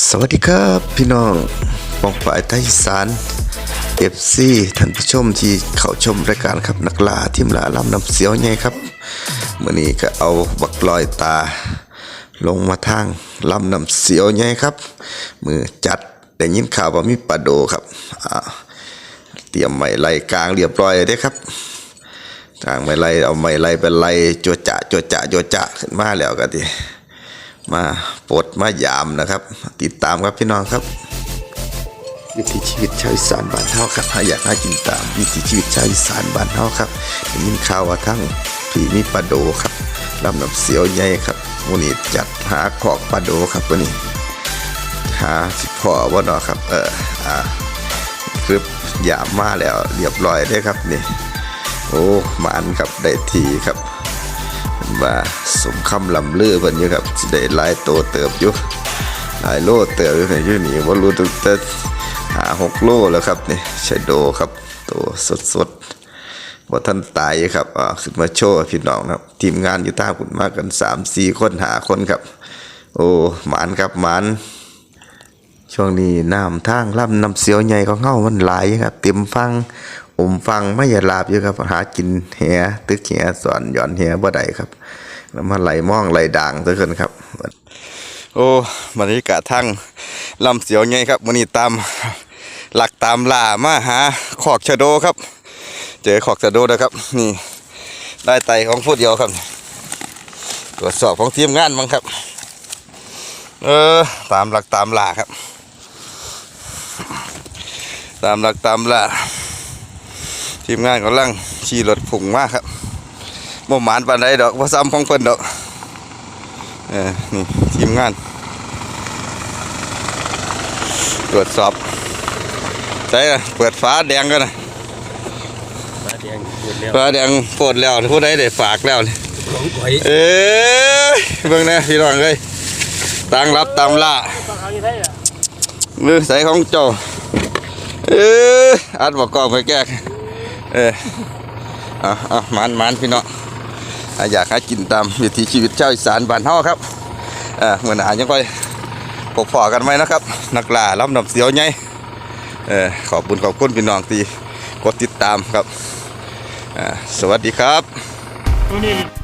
สวัสดีครับพี่น้องปองฝ่ายไทยสานเอฟซีท่านผู้ชมที่เข้าชมรายการครับนักล่าทีมล่าลำน้ำเสียวไงครับเมื่อนี้ก็เอาบักลอยตา ลงมาทางลำน้ำเสียวไงครับ มือจัดได้ยินข่าวว่ามีปลาโดครับเตรียมไม้ไล่กลางเรียบร้อยเลยด้ครับทางไม้ไล่เอาไม้ไล่ไปไล่จวจะจวจะจวจะขึ้นมาแล้วก็ดี มาปลดมายามนะครับ ติดตามครับพี่น้องครับ วิถีชีวิตชาวอีสานบ้านเฮาครับหาอยากหากินตาม วิถีชีวิตชาวอีสานบ้านเฮาครับได้ยินข่าวว่าทั้งพี่มีปลาโดครับลำน้ำเสียวใหญ่ครับวันนี้จัดหาขอกปลาโดครับวันนี้หาสิพ่อว่าเนาะครับ เอออ่าคือหยามมาแล้วเรียบร้อยได้ครับนี่โอ้หมานครับได้ทีครับ ว่าสมคำลำเลือเพิ่นอยู่ครับสิได้หลายโตเติบอยู่หลายโลเติบอยู่ในอยู่นี่บ่ารู้ตั้งแต่หาหกโลแล้วครับนี่ใช้โดครับโตสดๆบ่าทันตายครับอ่าขึ้นมาโชว์พี่น้องครับ ทีมงานอยู่ทางคุณมากกัน3 4คนหาคนครับ โอ้หมานครับหมานช่วงนี้น้ำทางลำน้ำเสียวใหญ่ของเฮามันหลายครับ เต็มฟัง อมฟังไม่อย่าลาบอยู่ครับ หากินแหตึกแหสอนหย่อนแหบ่ได้ครับแล้วมาไหลมองไหลด่างทุกคนครับ โอ้บรรยากาศทางลำเสียวใหญ่ครับวันนี้ตามหลักตามล่ามาหาขอกชะโดครับ เจอขอกชะโดนะครับ นี่ ได้ไตของผู้เดียวครับตรวจสอบของทีมงานบ้างครับ เออ ตามหลักตามล่าครับ ตามหลักตามล่า ทีมงานกำลังขี่รถผุ่งมากครับบ่หมานปานใดดอกบ่ซ้ำของเพิ่นดอกเออนี่ทีมงาน ตรวจสอบใช่ละเปิดฟ้าแดงกันนะมาแดงหมดแล้วฟ้าแดงโปรดแล้วผู้ใดได้ฝากแล้วนี่หลงก๋อยเอ้ยเบิ่งนะพี่น้องเอ้ยตั้งรับตามล่าต้องเอาอยู่ได้อะมือใส่ของเจ้าเอออัดบอกกล้องไปแก้ เออเอะอะมันมันพี่น้องอะอยากให้กินตามวิถีชีวิตชาวอีสานบ้านเฮาครับเออเมื่อหนายังค่อยปกพอกันไหมนะครับ นักล่าล้ำน้ำเสียวไงเออขอบคุณขอบคุณพี่น้องที่กดติดตามครับอ่าสวัสดีครับ